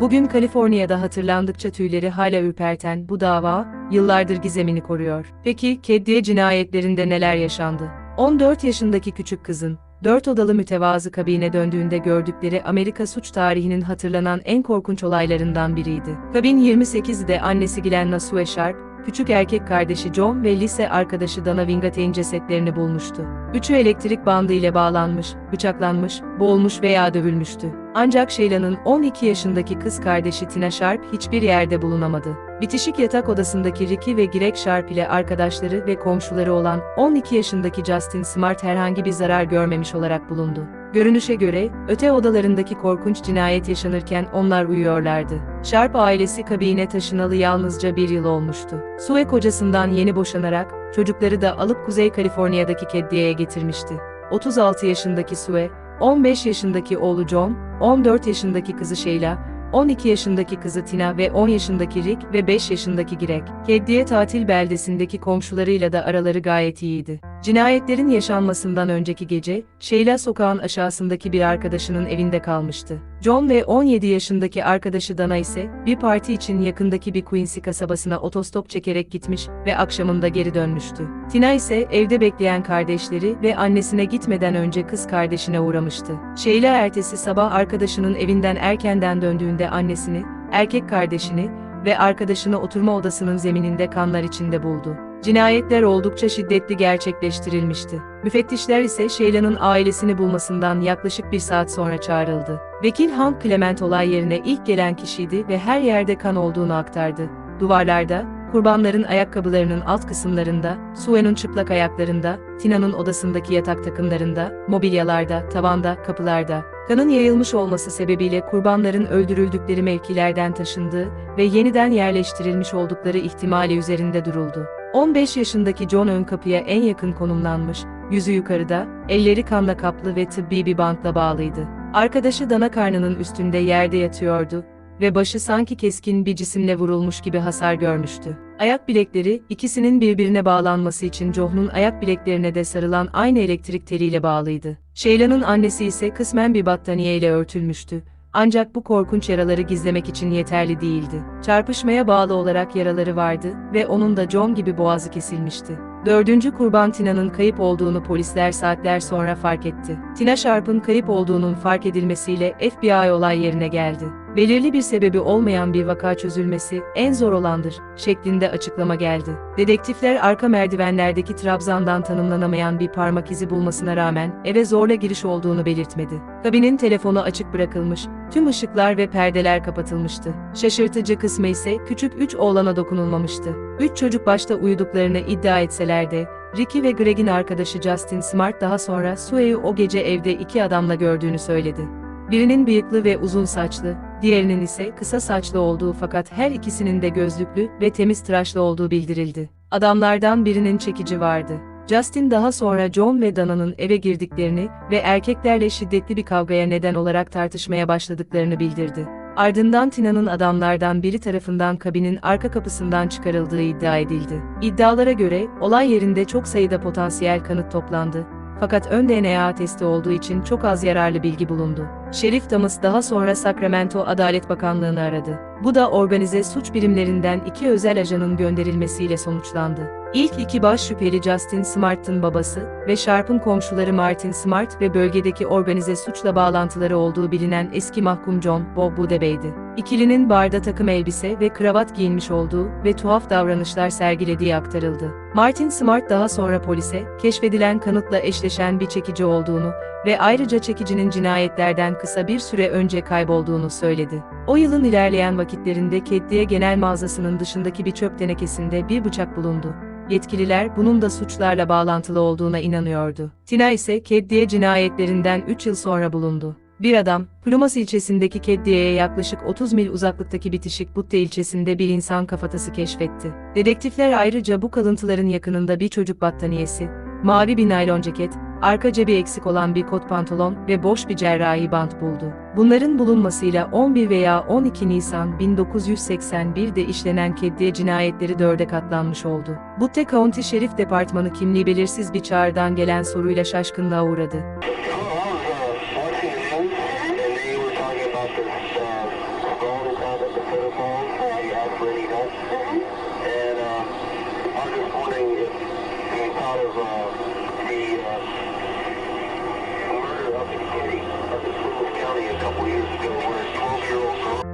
Bugün Kaliforniya'da hatırlandıkça tüyleri hala ürperten bu dava, yıllardır gizemini koruyor. Peki, Keddiye cinayetlerinde neler yaşandı? 14 yaşındaki küçük kızın, dört odalı mütevazı kabine döndüğünde gördükleri Amerika suç tarihinin hatırlanan en korkunç olaylarından biriydi. Kabin 28'de annesi Glenna Sue Sharp, küçük erkek kardeşi John ve lise arkadaşı Dana Wingate'in cesetlerini bulmuştu. Üçü elektrik bandı ile bağlanmış, bıçaklanmış, boğulmuş veya dövülmüştü. Ancak Sheila'nın 12 yaşındaki kız kardeşi Tina Sharp hiçbir yerde bulunamadı. Bitişik yatak odasındaki Ricky ve Greg Sharp ile arkadaşları ve komşuları olan 12 yaşındaki Justin Smart herhangi bir zarar görmemiş olarak bulundu. Görünüşe göre, öte odalarındaki korkunç cinayet yaşanırken onlar uyuyorlardı. Sharp ailesi kabine taşınalı yalnızca bir yıl olmuştu. Sue kocasından yeni boşanarak, çocukları da alıp Kuzey Kaliforniya'daki Keddiye'ye getirmişti. 36 yaşındaki Sue, 15 yaşındaki oğlu John, 14 yaşındaki kızı Sheila, 12 yaşındaki kızı Tina ve 10 yaşındaki Rick ve 5 yaşındaki Greg. Keddiye tatil beldesindeki komşularıyla da araları gayet iyiydi. Cinayetlerin yaşanmasından önceki gece, Sheila sokağın aşağısındaki bir arkadaşının evinde kalmıştı. John ve 17 yaşındaki arkadaşı Dana ise bir parti için yakındaki bir Quincy kasabasına otostop çekerek gitmiş ve akşamında geri dönmüştü. Tina ise evde bekleyen kardeşleri ve annesine gitmeden önce kız kardeşine uğramıştı. Sheila ertesi sabah arkadaşının evinden erkenden döndüğünde annesini, erkek kardeşini ve arkadaşını oturma odasının zemininde kanlar içinde buldu. Cinayetler oldukça şiddetli gerçekleştirilmişti. Müfettişler ise Sheila'nın ailesini bulmasından yaklaşık bir saat sonra çağrıldı. Vekil Hank Clement olay yerine ilk gelen kişiydi ve her yerde kan olduğunu aktardı. Duvarlarda, kurbanların ayakkabılarının alt kısımlarında, Sue'nun çıplak ayaklarında, Tina'nın odasındaki yatak takımlarında, mobilyalarda, tavanda, kapılarda, kanın yayılmış olması sebebiyle kurbanların öldürüldükleri mevkilerden taşındığı ve yeniden yerleştirilmiş oldukları ihtimali üzerinde duruldu. 15 yaşındaki John ön kapıya en yakın konumlanmış, yüzü yukarıda, elleri kanla kaplı ve tıbbi bir bantla bağlıydı. Arkadaşı dana karnının üstünde yerde yatıyordu ve başı sanki keskin bir cisimle vurulmuş gibi hasar görmüştü. Ayak bilekleri, ikisinin birbirine bağlanması için John'un ayak bileklerine de sarılan aynı elektrik teliyle bağlıydı. Sheila'nın annesi ise kısmen bir battaniye ile örtülmüştü. Ancak bu korkunç yaraları gizlemek için yeterli değildi. Çarpışmaya bağlı olarak yaraları vardı ve onun da John gibi boğazı kesilmişti. Dördüncü kurban Tina'nın kayıp olduğunu polisler saatler sonra fark etti. Tina Sharp'ın kayıp olduğunun fark edilmesiyle FBI olay yerine geldi. Belirli bir sebebi olmayan bir vaka çözülmesi en zor olandır şeklinde açıklama geldi. Dedektifler arka merdivenlerdeki trabzandan tanımlanamayan bir parmak izi bulmasına rağmen eve zorla giriş olduğunu belirtmedi. Kabinin telefonu açık bırakılmış, tüm ışıklar ve perdeler kapatılmıştı. Şaşırtıcı kısmı ise küçük üç oğlana dokunulmamıştı. Üç çocuk başta uyuduklarını iddia etseler de, Ricky ve Greg'in arkadaşı Justin Smart daha sonra Sue'yi o gece evde iki adamla gördüğünü söyledi. Birinin bıyıklı ve uzun saçlı, diğerinin ise kısa saçlı olduğu fakat her ikisinin de gözlüklü ve temiz tıraşlı olduğu bildirildi. Adamlardan birinin çekici vardı. Justin daha sonra John ve Dana'nın eve girdiklerini ve erkeklerle şiddetli bir kavgaya neden olarak tartışmaya başladıklarını bildirdi. Ardından Tina'nın adamlardan biri tarafından kabinin arka kapısından çıkarıldığı iddia edildi. İddialara göre olay yerinde çok sayıda potansiyel kanıt toplandı. Fakat ön DNA testi olduğu için çok az yararlı bilgi bulundu. Şerif Thomas daha sonra Sacramento Adalet Bakanlığı'nı aradı. Bu da organize suç birimlerinden iki özel ajanın gönderilmesiyle sonuçlandı. İlk iki baş şüpheli Justin Smart'ın babası ve Sharp'ın komşuları Martin Smart ve bölgedeki organize suçla bağlantıları olduğu bilinen eski mahkum John Bob Budebey'di. İkilinin barda takım elbise ve kravat giyinmiş olduğu ve tuhaf davranışlar sergilediği aktarıldı. Martin Smart daha sonra polise, keşfedilen kanıtla eşleşen bir çekici olduğunu ve ayrıca çekicinin cinayetlerden kısa bir süre önce kaybolduğunu söyledi. O yılın ilerleyen vakitlerinde Keddiye Genel Mağazası'nın dışındaki bir çöp tenekesinde bir bıçak bulundu. Yetkililer bunun da suçlarla bağlantılı olduğuna inanıyordu. Tina ise Keddiye cinayetlerinden 3 yıl sonra bulundu. Bir adam, Plumas ilçesindeki Keddiye'ye yaklaşık 30 mil uzaklıktaki bitişik Butte ilçesinde bir insan kafatası keşfetti. Dedektifler ayrıca bu kalıntıların yakınında bir çocuk battaniyesi, mavi bir naylon ceket, arka cebi eksik olan bir kot pantolon ve boş bir cerrahi bant buldu. Bunların bulunmasıyla 11 veya 12 Nisan 1981'de işlenen Keddiye cinayetleri dörde katlanmış oldu. Butte County Şerif Departmanı kimliği belirsiz bir çağrıdan gelen soruyla şaşkınlığa uğradı.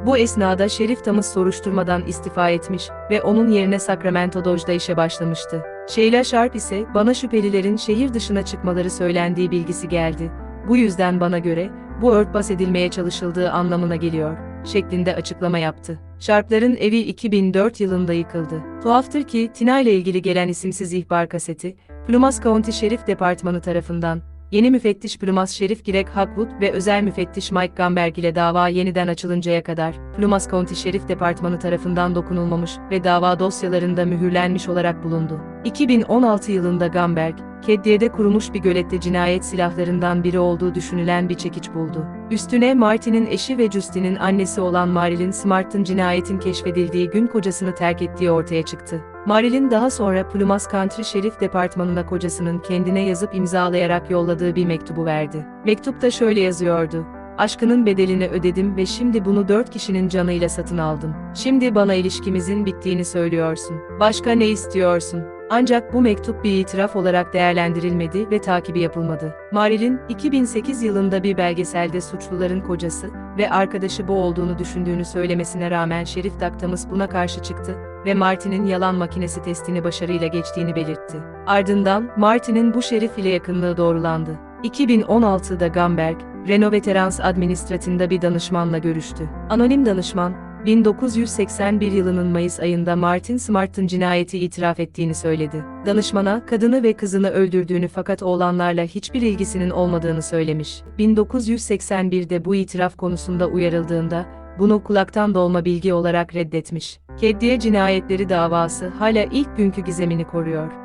Bu esnada Şerif Tamız soruşturmadan istifa etmiş ve onun yerine Sacramento Doge'da işe başlamıştı. Sheila Sharp ise bana şüphelilerin şehir dışına çıkmaları söylendiği bilgisi geldi. Bu yüzden bana göre bu örtbas edilmeye çalışıldığı anlamına geliyor şeklinde açıklama yaptı. Sharp'ların evi 2004 yılında yıkıldı. Tuhaftır ki Tina ile ilgili gelen isimsiz ihbar kaseti, Plumas County Şerif Departmanı tarafından Yeni müfettiş Plumas Şerif Greg Hackwood ve özel müfettiş Mike Gamberg ile dava yeniden açılıncaya kadar, Plumas County Şerif Departmanı tarafından dokunulmamış ve dava dosyalarında mühürlenmiş olarak bulundu. 2016 yılında Gamberg, Keddiye'de kurumuş bir gölette cinayet silahlarından biri olduğu düşünülen bir çekiç buldu. Üstüne Martin'in eşi ve Justin'in annesi olan Marilyn Smart'ın cinayetin keşfedildiği gün kocasını terk ettiği ortaya çıktı. Marilyn daha sonra Plumas Country Şerif Departmanı'na kocasının kendine yazıp imzalayarak yolladığı bir mektubu verdi. Mektupta şöyle yazıyordu. Aşkının bedelini ödedim ve şimdi bunu dört kişinin canıyla satın aldım. Şimdi bana ilişkimizin bittiğini söylüyorsun. Başka ne istiyorsun? Ancak bu mektup bir itiraf olarak değerlendirilmedi ve takibi yapılmadı. Marilyn, 2008 yılında bir belgeselde suçluların kocası ve arkadaşı bu olduğunu düşündüğünü söylemesine rağmen Şerif Daktamus buna karşı çıktı ve Martin'in yalan makinesi testini başarıyla geçtiğini belirtti. Ardından, Martin'in bu şerif ile yakınlığı doğrulandı. 2016'da Gamberg, Renault Veterans Administration'da bir danışmanla görüştü. Anonim danışman, 1981 yılının Mayıs ayında Martin Smart'ın cinayeti itiraf ettiğini söyledi. Danışmana, kadını ve kızını öldürdüğünü fakat oğlanlarla hiçbir ilgisinin olmadığını söylemiş. 1981'de bu itiraf konusunda uyarıldığında, bunu kulaktan dolma bilgi olarak reddetmiş. Keddiye cinayetleri davası hala ilk günkü gizemini koruyor.